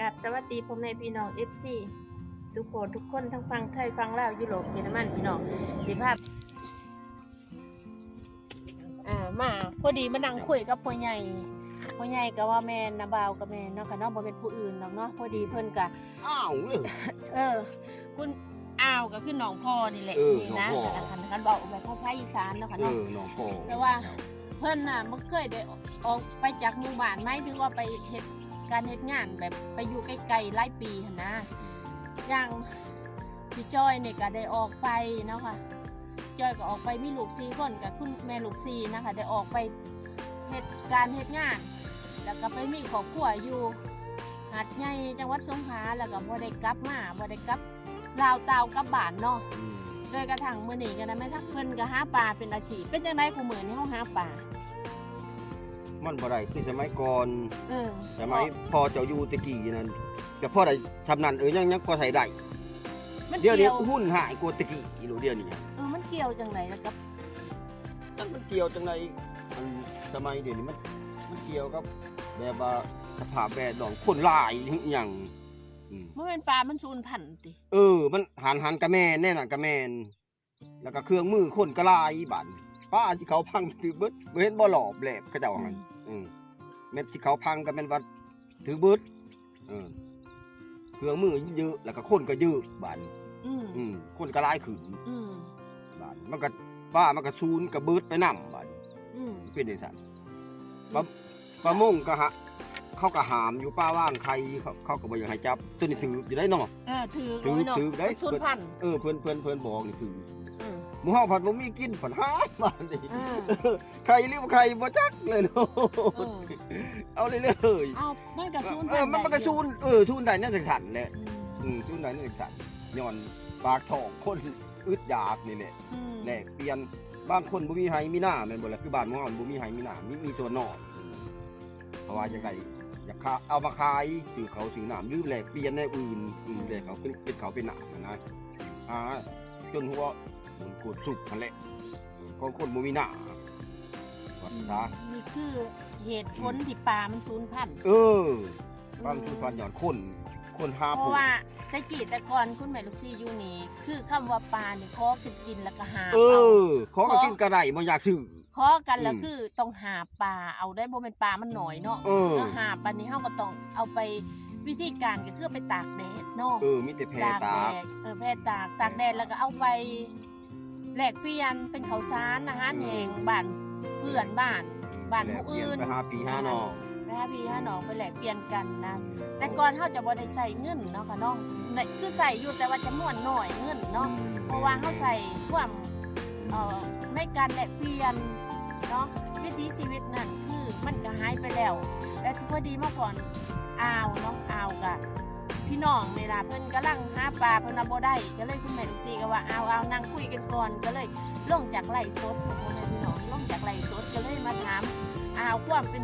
กับสวัสดีพ่อแม่พี่น้อง FC ทุกคนทุกคนทั้งฟังไทยฟังลาวยุโรปเยอรมันพี่น้องสิภาพอ่ามาพอดีมานั่งคุยกับพ่อใหญ่พ่อใหญ่ก็ว่าแม่นนาบาวกับแม่นเนาะค่ะเนาะบ่เป็นผู้อื่นหรอกเนาะพอดีเพิ่นก็อ้าวเลย เออ คุณอ้าวก็คือน้องพ่อนี่แหละเออนี่นะน้องพ่อแต่ละคันคันบอกแบบภาษาอีสานเนาะค่ะเอเนาะอน้องพ่อแต่ว่า เพิ่นน่ะบ่เคยได้ออกไปจากหมู่บ้านไหมถึงว่าไปเฮ็ด การเฮ็ดงานแบบไปอยู่ไกลๆหลายปีหั่นนะอย่างพี่จ้อยเนี่ยก็ได้ออกไปเนาะค่ะจ้อยก็ออกไปมีลูก4คนกับคุณแม่ลูก4นะคะได้ออกไปเฮ็ดการเฮ็ดงาน แล้วก็ไปมีครอบครัวอยู่หาดใหญ่จังหวัดสงขลาแล้วก็บ่ได้กลับมาบ่ได้กลับลาวตาวกลับบ้านเนาะอืมโดยกระทั่งมื้อนี้ก็นะแม่ทักเพิ่นก็หาปลาเป็นอาชีพเป็นจังได๋กูมื้อนี้เฮาหาปลา มันบ่ได้คือสมัยก่อนเออสมัยพ่อเจ้าอยู่ตะกี้นั่นแต่พ่อได้ทำนั่นเออยังยังพอใช้ได้มันเดี๋ยวนี้เกี่ยวหุ้นหายกว่าตะกี้อีหลูเดียวนี้เออมันเกี่ยวจังไดแล้วกับมันมันเกี่ยวจังไดมันสมัยเดี๋ยวนี้มันมันเกี่ยวกับแบบว่าสภาพแวดล้อมคนหลายอหย่างอืม มันเป็นปลา มันสูญพันธุ์ติเออ มันหันหันกระแม่นแน่น่ะกระแม่นแล้วก็เครื่องมือคนก็หลายบัด ป้าที่เขาพังถือเบิดบ่เห็นบ่หลอบแหลบเขาเจ้าว่างั้นอืมแม่นที่เขาพังก็เป็นว่าถือเบิดเออเครื่องมือเยอะแล้วก็คนก็เยอะบานอืมอืมคนก็หลายขึ้นอืมบานมันก็ป้ามันก็ซูนก็เบิดไปนํบานอืมเป็นจังซั่นปลาปลามงก็ฮะเขาก็หามอยู่ป้าว่างใครเขาเขาก็บ่อยากให้จับตัวนี้ถืออยู่ได้เนาะ เออถือถือโอ้ยเนาะถือได้มันสูญพันธุ์เออเพิ่นเพิ่นเพิ่นบอกนี่ถืออืม หมู่เฮาผัดบ่มีกินผัดหาบานนี่เออใครหรือบ่ใครบ่จักเลยโลเออเอาเลยเลยเอามันก็สูญเอพันอธุ์มันมันก็ได้ชูนเออชูนได้นั่นสันแหละอืมอืมชูนได้นั่นสันย้อนปากท้องคนอึดอยากนี่แหละอืมแลกเปลี่ยนบ้านคนบ่มีไห้มีหน้าแม่นบ่ล่ะคือบ้านหมู่เฮาบ่มีไห้มีหน้ามีมีตัวนอกเพราะว่าจังไดอยากค้าเอามาขายซื้อเขาซื้อน้ำหรือแลกเปลี่ยนในอื่นอืมแลกเขาเป็นเป็นเขาเป็นหน้านะนะอ่าจนหัว มันกดสุกนั่นแหละของคนบ่มีหน้าวัดซะนี่คือเหตุผลที่ปลามันสูญพันธุ์เออความคือความหย่อนคนคนหาเพผู้ราะว่าแต่กี้แต่ก่อนคุณแม่ลูกซี่อยู่นี่ คือคำว่าปลานี่ขอขึ้นกินแล้วก็หาเอเอาอขอก็กินกระไดบ่อยากซื้อขอกันแล้วอืมคือต้องหาปลาเอาได้บ่เป็นปลามันหน่อยเนาะเออแล้วหาปลานี้เฮาก็ต้องเอาไปวิธีการก็คือไปตากแดดเนาะเออมีแต่แพรตากตาแดดเออแพร่ตากตากแดดแล้วก็เอาไป แลกเปลี่ยนเป็นข้าวสารอาหารแห้งบ้านเพื่อนบ้านบ้านผู้อื่นไปหาปีห้าหนอไปหาพี่หาน้องไปแลกเปลี่ยนกันนะแต่ก่อนเฮาจะบ่ได้ใส่เงินเนาะค่ะน้องได้คือใส่อยู่แต่ว่าจำนวนน้อยเงินเนาะเพราะว่าเขาใส่ความเอ่อในการแลกเปลี่ยนเนาะวิถีชีวิตนั่นคือมันก็หายไปแล้ว และพอดีเมื่อก่อนอาวเนาะอาวกะ พี่น้องเวลาเพิ่นกำลังหาปลาเพิ่นเอาบ่ได้ก็เลยคุณแม่ลูกซีก็ว่าเอาเอานั่งคุยกันก่อนก็เลยลงจากไร่สดของพ่อแม่พี่น้องลงจากไร่สดก็เลยมาถามเอาความเป็น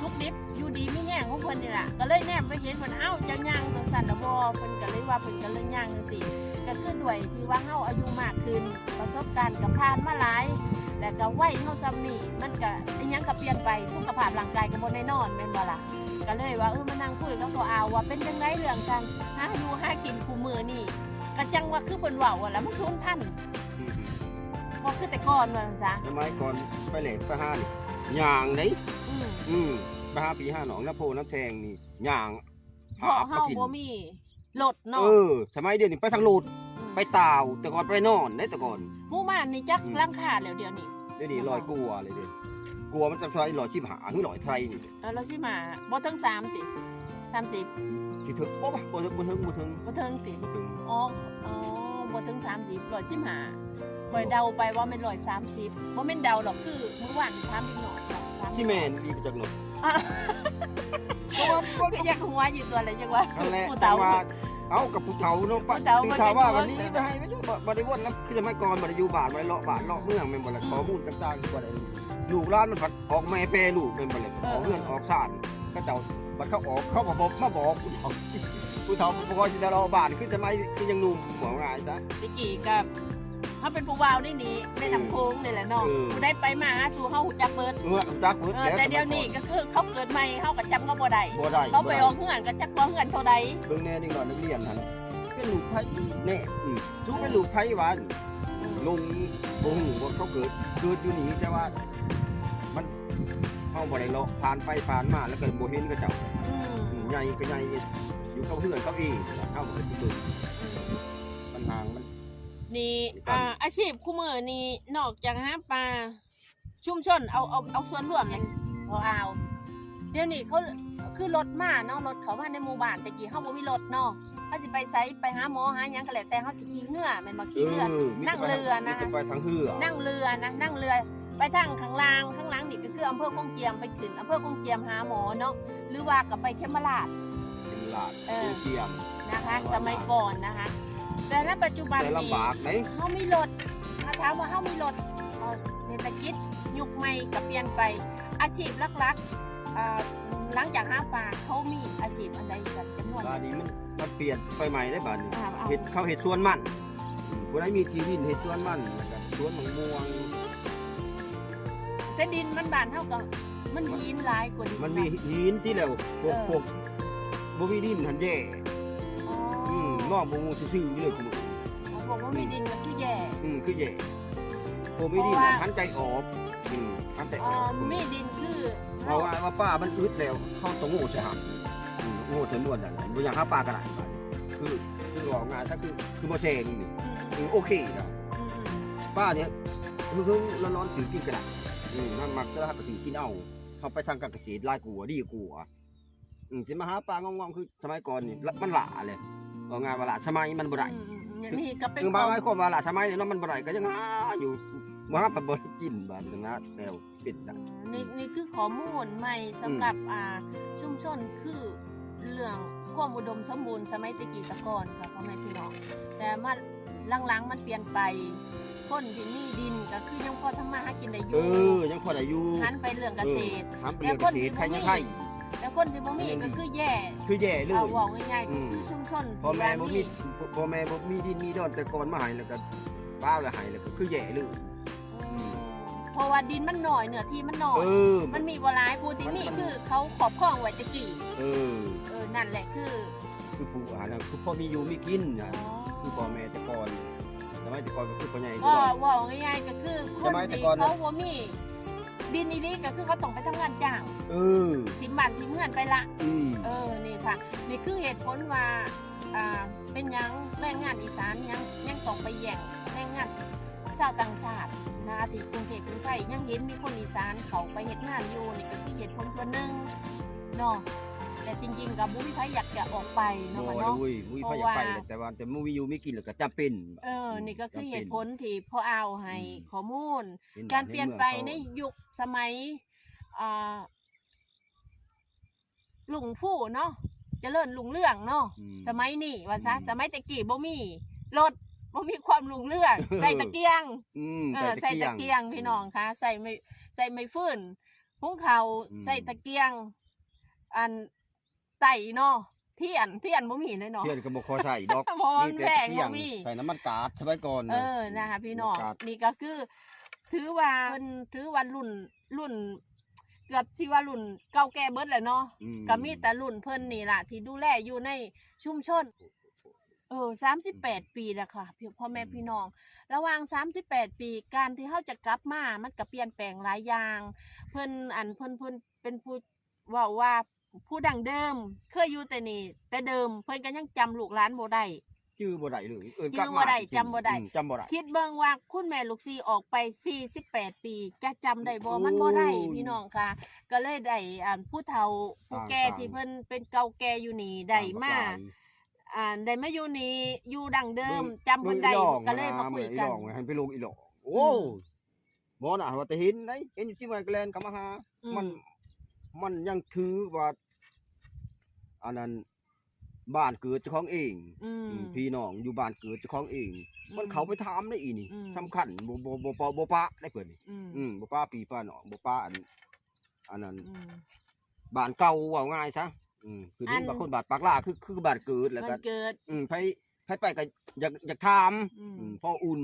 ชุกดิบอยู่ดีไม่แย่งของเพิ่นนี่ล่ะก็เลยแนบไปเห็นเพิ่นเอ้าจะย่างจังซั่นละบ่เพิ่นก็เลยว่าเพิ่นก็เลยย่างจังซี่ก็คือด้วยที่ว่าเฮาอายุมากขึ้นประสบการณ์กับผ่านมาหลายแล้วก็วัยเฮาซ้ำนี่มันก็อิหยังก็เปลี่ยนไปสุขภาพร่างกายก็บ่แน่นอนแม่นบ่ล่ะก็เลยว่าเออมานั่งคุยกับพ่ออาวว่าเป็นจังไดเรื่องการหาอยู่หากินคู่มือนี่ก็จังว่าคือเพิ่นเว้าว่าแล้วมันสูญพันธุ์บ่คือแต่ก่อนว่าซั่นซะสมัยก่อนไปเหล็กไปห้านี่ย่างเด้ อืมอืมไปหาปีห้าหนองน้ำโพน้ำแทงนี่ย่างเพราะเฮากินบ่มีรถเนาะเออสมัยเดียวนี้ไปทางโลดไปตาวแต่ก่อนไปนอนได้แต่ก่อนหมู่บ้านนี่จักหลังคาแล้วเดี๋ยวนี้เดี๋ยวนี้ลอยกลัวเลยเด้กลัวมันจะใส่ลอยชิบหาหรือลอยไทรนี่เออเราสิมาบ่ถึง3ติ30ที่ถึงบ่บ่บ่ถึงบ่ถึงบ่ถึงบ่ถึงติบ่ถึงอ๋ออ๋อบ่ถึงสามสิบร้อยสิบห้าคอยเดาไปว่าเป็นร้อยสามสิบบ่แม่นเดาหรอกคือมื้อวานถามอีกหน่อยถาม ที่แม่นดีไปจากหนดอะเพราะว่าก็อยากหัวอยู่ตัวอะไรจังวะนั่นแหละผู้แต่เฒ่า ว่าเอากับผู้เฒ่าเนาะปะผู้เฒ่าถึงมันถามว่าจะวันนี้อยู่ไปให้ไม่ใช่บ่บ่ได้วนนะคือสมัยก่อนบ่ได้อยู่บ้านบ่ได้เลาะบ้านเลาะเมืองแม่นบ่ล่ะอืมข้อมูลต่างๆบ่ได้ลูกหลานมันผัดออกแม่แปรลูกแม่นบ่ล่ะเออ ออกเงินออกซ่านก็เจ้าบัดเขาออกเขาบ่บอกมาบอกผู้เฒ่าผู้เฒ่าบ่ค่อยสิได้รอบ้านคือสมัยคือยังหนุ่มหมอง่ายซะ ตะกี้กับ เขาเป็นผู้วาวนี่นี่แม่น้ำโค้งนี่แหละเนาะเออผู้ได้ไปมาหาสู่เขาหูจักเบิดเมื่อจักเบิดเออแล้วแต่เดี๋ยวนี้ก็คือเขาเกิดใหม่เขาก็จำก็บ่ได้บ่ได้เขาไปออกเงื่อนก็จักว่าเงื่อนเท่าใดเบิ่งแน่นี่ก่อนนักเรียนหั่นเป็นลูกไผแน่อืมทุกเป็นลูกไผหวานลงบ่ฮู้ว่าเขาเกิดเกิดอยู่นี่แต่ว่า มันเฮาบ่ได้เลาะผ่านไปผ่านมาแล้วก็บ่เห็นเขาเจ้าอืมอืมใหญ่ก็ใหญ่อยู่กับเพื่อนเขาเองเฮาบ่ได้ไปเบิ่งมันห่างมัน นี่ครับอ่าอาชีพคู่มือนี่นอกจากหาปลาชุมชนเอาเอาเอาส่วนรวมเลยพอเอาเดี๋ยวนี้เขาคือรถมาเนาะรถเขามาในหมู่บ้านแต่กี้เขาบ่มีรถเนาะเขาสิไปไสไปหาหมอหาหยังก็แล้วแต่เขาสิขี่เรือแม่นบ่ขี่เรือมีนั่งเรือนะมีแต่ไปทางเรือนั่งเรือนะนั่งเรือไปทางข้างล่างข้างหล่างนี่ก็คืออำเภอคงเจียมไปขึ้นอำเภอคงเจียมหาหมอเนาะหรือว่ากับไปเขมราชเป็นลาดเออเทียมนะคะ สมัยก่อนนะคะ แต่ณปัจจุบันแต่นี้ลำบากไหมเขามีรถถ้าถามว่าเขามีรถเอ่อเศรษฐกิจยุคใหม่กับเปลี่ยนไปอาชีพหลักๆเอ่อหลังจากห้าปลาเขามีอาชีพอะไรกันจำนวนบ้านนี้มันมันเปลี่ยนไปใหม่ได้บ้านนี้อ่าเอาเห็ดเขาเห็ดสวนมันอืมผู้ใดมีที่ดินเห็ดสวนมันแล้วก็สวนมะม่วง แต่ดินมันบานเท่ากับมันหินหลายกว่าดินมันมีหินที่แล้วพวกเออ พวกบ่มีดินหันแย่อ๋อ อืมน้องบ่งูซื่อๆเลยคุณเขาบอกว่ามีดินก็คือแย่อืมคือแย่บ่มีดินเพราะว่าหันใจออกอืมหันใจออ๋ออกมีดินคือเพราะว่าว่าป้ามันอึดแล้วเขาต้องโง่ใช่หักอืมโง่จนนวดนั่นแหละบ่อยากหาปลากระไรบ้านคือคือบอกงานถ้าคือคือบ่แซงนี่อืมอืมโอเคนะอืมอืมป้าเนี่ยคือคือเรานอนถือกินกระดาษอืมมันมักจะหักถือกินเอาเขาไปทางการเกษตรลายกัวดีกัวอืมสิมาหาปลางงๆคือสมัยก่อนนี่ละมันหล่าเลย เอางานว่าหล่าสมัยมันบ่ได้อืมอืมอย่างนี้ก็เป็นคือมาไว้ความว่าหล่าสมัยเนี่ยเนาะมันบ่ได้ก็ยังหาอยู่มาปัดบ่ได้กินบาดนึงนะแนวเป็นจังนี่นี่คือข้อมูลใหม่สำหรับอ่าชุมชนคือเรื่องความอุดมสมบูรณ์สมัยตะกี้ตะกอนค่ะพ่อแม่พี่น้องแต่มาหลังๆมันเปลี่ยนไปคนที่มีดินก็คือยังพอทำมาหากินได้อเอยู่อยังพอได้อยู่หันไปเรื่องเกษตรทำเป็นเรื่องเกษตรใครยังไงแต่ คนที่บ่มีก็คือแย่คือแย่เลย เอาบอกง่ายๆอืก็มคือชุมชนพ่อแม่บ่มีที่ว่าพ่อแม่บ่มีดินมีดอนแต่ก่อนมาให้แล้วก็ป้าแล้วให้แล้วก็คือแย่เลย อืม เพราะว่าดินมันหน่อยเนื้อที่มันหน่อย เออ มันมีบ่หลายผู้ที่มีคือเขาขอบคล้องไว้ตะกี้เออ เออนั่นแหละคือคือผู้อ่านคือพ่อมีอยู่มีกินนะอ๋อคือพ่อแม่แต่ก่อนสมัยแต่ก่อนก็คือพ่อใหญ่ก็เว่าง่ายๆก็คือคสนมัยแต่ที่ก่อนนะ เขาบ่มีดินอีนี้ก็คือเขาต้องไปทำงานจ้าง เออทิ้งบ้านทิ้งเงินไปละอืมเออนี่ค่ะ นี่คือเหตุผลว่าอ่าเป็นหยังแรงงานอีสานยังยังต้องไปแย่งแรงงานชาวต่างชาตินะที่กรุงเทพกรุงไทยยังเห็นมีคนอีสานเขาไปเฮ็ดงานอยู่นี่ก็คือเหตุผลส่วนหนึ่งเนาะแต่จริงๆกับบุ้ยไพอยากจะออกไปบ่เนาะได้เนาะเว้ยมุ้ยเพพ่อราะอยากไปว่าแหละแต่ว่าแต่มุ้ยอยู่มีกินแล้วก็จํเป็นเออ นี่ก็คือเหตุผลที่พ่อเอาให้อืมข้อมูลห็การเปลี่ยนไปในเมืองยุคสมัยอ่า ลุงฟู่เนาะเจริญลุงเรื่องเนาะเขาอืม สมัยนี้ว่าซะอืม สมัยตะกี้บ่มีรถบ่มีความลุงเรื่องใส่ตะเกียง อืมเออใส่ตะเกียงพี่น้องคะใส่ไม่ใส่ไม่ฟื้นหุงเขาวอืม ใส่ตะเกียง อันไต่เนาะเทียนเทียนบ่มีเลยเนาะ เทียนก็บ่ขอใส่ดอกเพราะมันมีแพแต่งเที่ยบ่งมีใส่น้ำมันกาดสมัยก่อนเออนะคะพี่น้องครับ นี่ก็คือ ถือว่าเพิ่นถือว่ารุ่นรุ่น เกือบที่ว่ารุ่นเก่าแก่เบิดแหละเนาะอืก็มีแต่รุ่นเพิ่นนี่ล่ะ ที่ดูแลอยู่ในชุมชน เออสามสิบแปดปีแล้วค่ะพี่พ่อแม่พี่น้อง ระหว่างสามสิบแปดปีการที่เขาจะกลับมามันก็เปลี่ยนแปลงหลายอย่าง เพิ่นอันเพิ่นเพิ่นเป็นผู้เว่าว่าผู้ดังเดิม เคยอยู่แต่นี่แต่เดิม เพิ่นก็ยังจำลูกหลานบ่ได้ ชื่อบ่ได้เลยเอิ้นชื่อบ่ได้กลัมาจำบ่ได้ อืมจำบ่ได้ คิดเบิ่งว่าคุณแม่ลูกซีออกไป 48 ปีจะจำได้บ่มันบ่ได้โอ้ยพี่น้องค่ะ ก็เลยได้อ่าผู้เฒ่าผู้แก่ต่างๆ ที่เพิ่นเป็นเก่าแก่อยู่นี่ได้มา อ่าได้มาอยู่นี่อยู่ดังเดิมจำเพิ่นได้ก็เลยมาคุยกันอีหลองให้ไปลงอีหลองโอ้บ่น่ะว่าแต่เห็นได้เห็นอยู่ที่ว่าแกลนก็มาหา อืมัน มันยังถือว่า อันนั้น บ้านเกิดเจ้าของเองอืมอืม พี่น้องอยู่บ้านเกิดเจ้าของเอง มันเขาไปถามได้อีนี่อืม สำคัญบ่บ่บ่บ่บ่ปะได้เพิ่นนี่อืมอืมบ่ป้าปีป้าน้องบ่ป้าอันอันนั้นอืม บ้านเก่าว่าง่ายซะอืมคืออันี่น บางคนบ้านปากล่าคือคือบ้านเกิดแล้วมัก็นเกิดอืมไผไผไปก็อยากอยากถามอืม อืมพออุ่น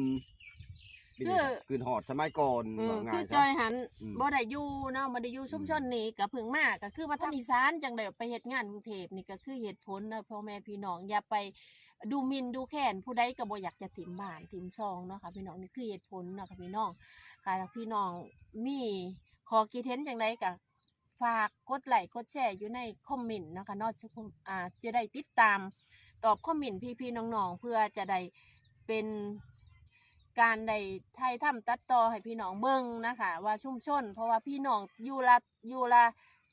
เป็นคือ คืนหอดสมัยก่อนเออว่าง่าคืยอซะจอยหันอืมบ่ได้อยู่เนาะบ่ได้อยู่ชุมชนนี้ก็เพิ่งมาก็คือมาทางอีสานจังได๋ไปเฮ็ดงานกรุงเทพนี่ก็คือเหตุผลเนาะพ่อแม่พี่น้องอย่าไปดูหมิ่นดูแคลนผู้ใดก็บ่อยากจะถิ่มบ้านถิ่มซองเนาะค่ะพี่น้องนี่คือเหตุผลเนาะค่ะพี่น้องค่ะแล้วพี่น้องมีข้อคิดเห็นจังไดก็ฝากกดไลค์กดแชร์อยู่ในคอมเมนต์นะคะเนาะจะอ่าจะได้ติดตามตอบคอมเมนต์พี่ๆน้องๆเพื่อจะได้เป็น การได้ไทยทำตัดต่อให้พี่น้องเบิ่งนะคะ ว่าชุมชน เพราะว่าพี่น้องอยู่ละอยู่ละ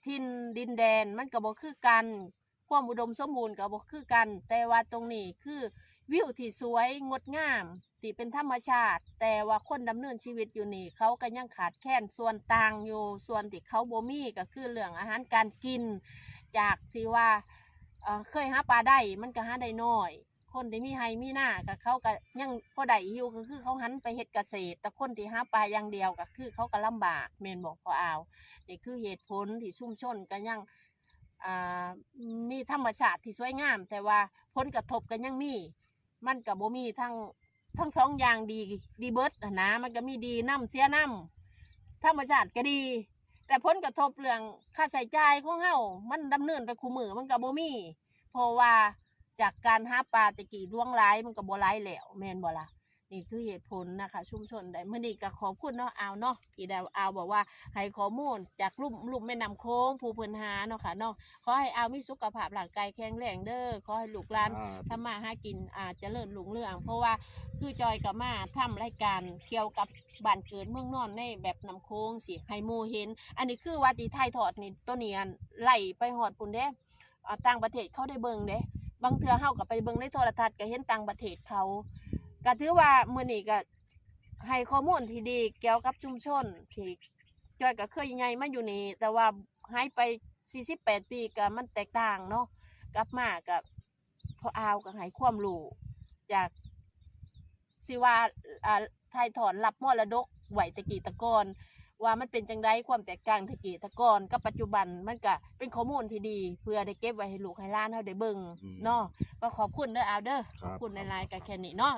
ทินดินแดนมันก็บ่คือกัน ความอุดมสมบูรณ์ก็บ่คือกัน แต่ว่าตรงนี้คือวิวที่สวยงดงามที่เป็นธรรมชาติ แต่ว่าคนดำเนินชีวิตอยู่นี่ เขาก็ยังขาดแคลนส่วนต่างอยู่ส่วนที่เขาบ่มีก็คือเรื่องอาหารการกิน จากที่ว่าเอ่อเคยหาปลาได้มันก็หาได้น้อย คนที่มีไฮมีหน้าก็เขาก็ยังพอได้อยู่ก็คือเขาหันไปเฮ็ดเกษตร แต่คนที่หาปลาอย่างเดียวก็คือเขาก็ลำบากแม่นบอกพอเอาวนี่คือเหตุผลที่ชุ่มชนก็ยังอ่ามีธรรมชาติที่สวยงาม แต่ว่าผลกระทบก็ยังมี มันก็บ่มีทั้งทั้งสองอย่างดีดีเบิร์ดนะมันก็มีดีน้ำเสียน้ำธรรมชาติก็ดี แต่ผลกระทบเรื่องค่าใช้จ่ายของเฮามันดำเนินไปคู่มือมันก็บ่มีเพราะว่า จากการหาปลาตะกี้ล่วงหลายมันก็บ่หลายแล้วแม่นบ่ล่ะนี่คือเหตุผลนะคะ ชุมชนได้เมื่อนี้ก็ขอบคุณเนาะอาวเนาะที่ได้อาวบอกว่าให้ข้อมูลจากลุ่มลุ่มแม่น้ำโค้งผู้เพิ่นหาเนาะค่ะเนาะขอให้อาวมีสุขภาพร่างกายแข็งแรงเด้อขอให้ลูกหลานอ่าทำมาหากินอาจจะเลิศหลุงเรื่อง เพราะว่าคือจอยกับมาทำรายการเกี่ยวกับบ้านเกิดเมืองนอนในแบบนำโค้งสิให้หมูเห็น อันนี้คือว่าที่ไทยทอดนี่ตัวนี้อันไล่ไปหอดปุ่นเด้อ่าต่างประเทศเขาได้เบิ่งเด้ บางเทือเฮากับไปเบิ่งในโทรทัศน์ก็เห็นต่างประเทศเขาก็ถือว่ามื้อนี้ก็ให้ข้อมูลที่ดีเกี่ยวกับชุมชนที่จอยก็เคยใหญ่มาอยู่นี่แต่ว่าหายไป 48 ปีก็มันแตกต่างเนาะกลับมากับพออาวก็ให้ความรู้จากสิว่าอ่าไทยถอนรับมรดกไหวตะกี้ตะกอน ว่ามันเป็นจังไดความแตกต่างตะกี้ตะกอนกับปัจจุบันมันก็เป็นข้อมูลที่ดี เพื่อได้เก็บไว้ให้ลูกให้หล้านเฮาได้เบิ่งอืม เนาะก็ขอบคุณเด้ออาวเด้อครับขอบคุณในไลน์กับแค่นี้เนาะ